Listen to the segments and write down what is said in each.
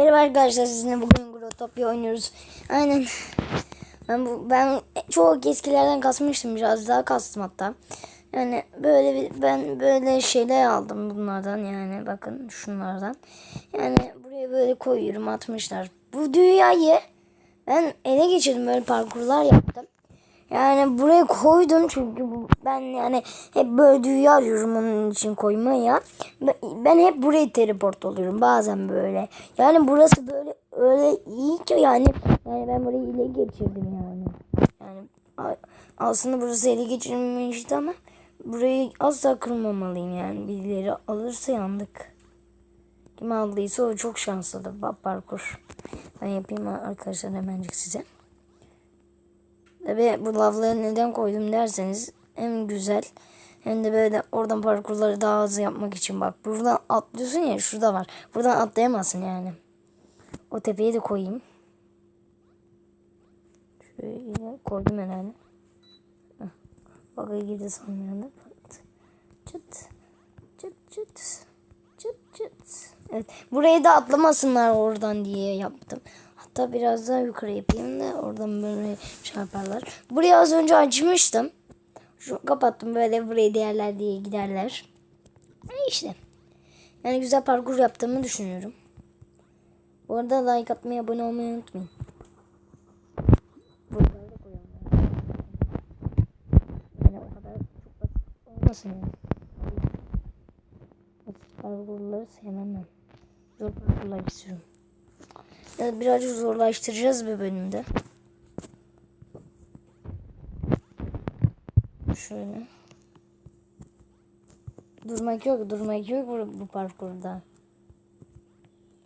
Merhaba arkadaşlar sizinle bugün Grotopia oynuyoruz. Aynen. Ben bu ben çok eskilerden kasmıştım biraz daha kastım hatta. Yani böyle bir, ben böyle şeyler aldım bunlardan yani bakın şunlardan. Yani buraya böyle koyuyorum atmışlar. Bu dünyayı ben ele geçirdim böyle parkurlar yaptım. Yani buraya koydum çünkü ben yani hep böyle dünya arıyorum onun için koymaya. Ben, hep buraya teleport oluyorum bazen böyle. Yani burası böyle öyle iyi ki yani yani ben burayı ele geçirdim yani. Yani aslında burası ele geçirilmemişti ama burayı asla kırmamalıyım yani. Birileri alırsa yandık. Kim aldıysa o çok şanslıdır. Parkur. Ben yapayım arkadaşlar hemencik size. Tabi bu lavları neden koydum derseniz hem güzel hem de böyle oradan parkurları daha hızlı yapmak için bak buradan atlıyorsun ya şurada var. Buradan atlayamazsın yani. O tepeye de koyayım. Şöyle koydum herhalde. Bak iyi girdi sanmıyorum. Çıt. Çıt çıt. Çıt çıt. Evet. Buraya da atlamasınlar oradan diye yaptım. Hatta biraz daha yukarı yapayım da oradan böyle şey yaparlar. Burayı az önce açmıştım. Şu kapattım böyle buraya değerler diye giderler. E işte. Yani güzel parkur yaptığımı düşünüyorum. Bu arada like atmayı, abone olmayı unutmayın. Buraları da koyalım. Yani o kadar çok basit olmasın yani. Parkurları sevmem. Zor parkurlar istiyorum. Yani birazcık zorlaştıracağız bir bölümde. Şöyle. Durmak yok, durmak yok bu, bu parkurda.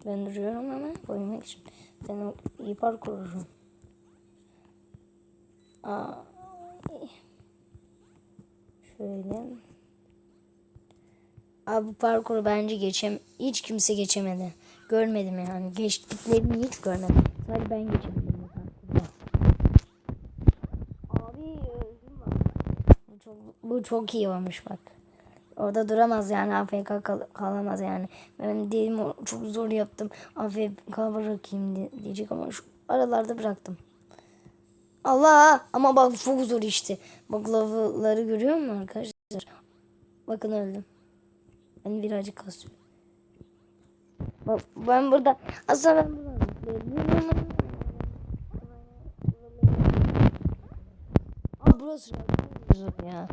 Ben duruyorum ama koymak için. Ben iyi parkururum. Aa, şöyle. Abi bu parkuru bence geçem hiç kimse geçemedi. Görmedim yani. Geçtiklerini hiç görmedim. Sadece ben geçebildim bu parkurda. Abi. Bu çok, bu çok iyi olmuş bak. Orada duramaz yani AFK kal- kalamaz yani. Ben dedim çok zor yaptım. AFK bırakayım di- diyecek ama şu aralarda bıraktım. Allah ama bak çok zor işte. Bak lavları görüyor musun arkadaşlar? Bakın öldüm. Ben birazcık kasıyorum. Bak ben burada aslında ben burada Aa burası ya.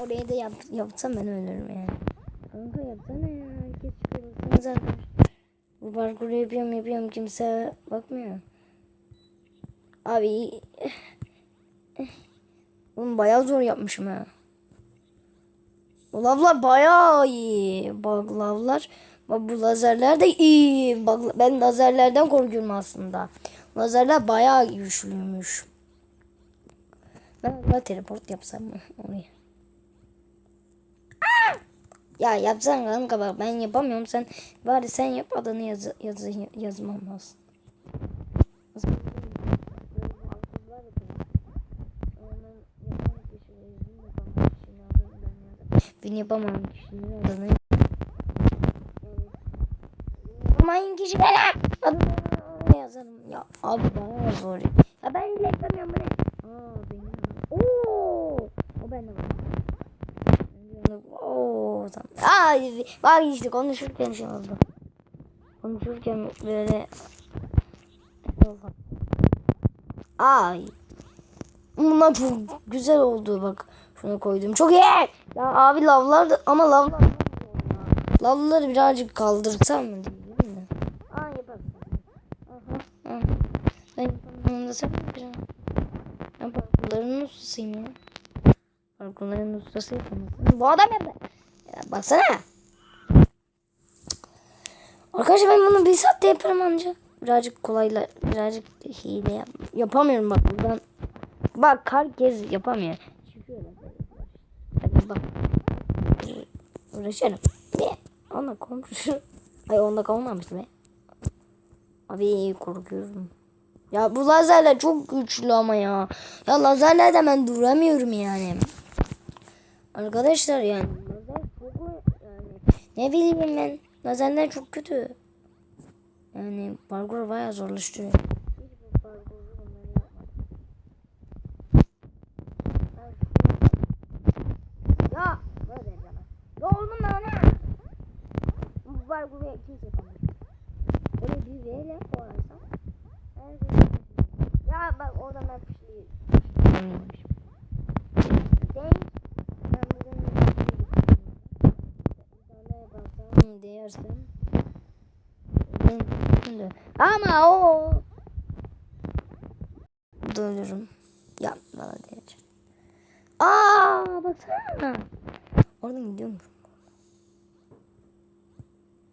Oraya da yap, yapsam ben ölürüm yani. Kanka yapsana ya. Herkes çıkıyorsanız arkadaşlar. Bu parkuru yapıyorum yapıyorum kimse bakmıyor. Abi Oğlum bayağı zor yapmışım ha. Lavlar bayağı iyi. Bak lavlar. Bak bu lazerler de iyi. Bak ben lazerlerden korkuyorum aslında. Lazerler bayağı güçlüymüş. Ben teleport yapsam mı oraya? Ya yapsan kanka bak ben yapamıyorum sen bari sen yap adını yaz, yaz, yazmam lazım. Ben yapamam kişinin adını. Yapamayın kişi benim. Adını yazarım. Ya abi bana zor. Ya ben bile yapamıyorum bu ne? Aa benim. Oo. O var. Ay bak işte konuşurken şey oldu. Konuşurken böyle Ay. Bunlar çok güzel oldu bak. Şunu koydum. Çok iyi. Ya abi lavlar da ama lavlar Lavları birazcık kaldırsam mı diyeyim de. Aa yaparım. Aha. aha. Ben yapamam da sen yapacaksın. Ben parkurların ustasıyım ya. Parkurların ustası yapamazsın. Bu adam yapar. Baksana. Arkadaşlar ben bunu bir saatte yaparım anca. Birazcık kolayla, birazcık hile yap yapamıyorum bak buradan. Bak herkes yapamıyor. Hadi bak. Uğraşalım. Ne? Konuşurum. Ay onda kalmamış be. Abi korkuyorum. Ya bu lazerler çok güçlü ama ya. Ya lazerlerden ben duramıyorum yani. Arkadaşlar yani ne bileyim ben lazerler çok kötü. Yani parkur bayağı zorlaştırıyor. Ya böyle yapamam. Ya oğlum ne? Bu parkuru kimse yapamaz. Öyle bir veyle koyarsam. her şey- Ya bak orada ben pişliği. Denk. Ben bugün sana Şimdi. Ama o. Dönürüm. Ya bana diyeceğim. Aa baksana. Oradan gidiyorum.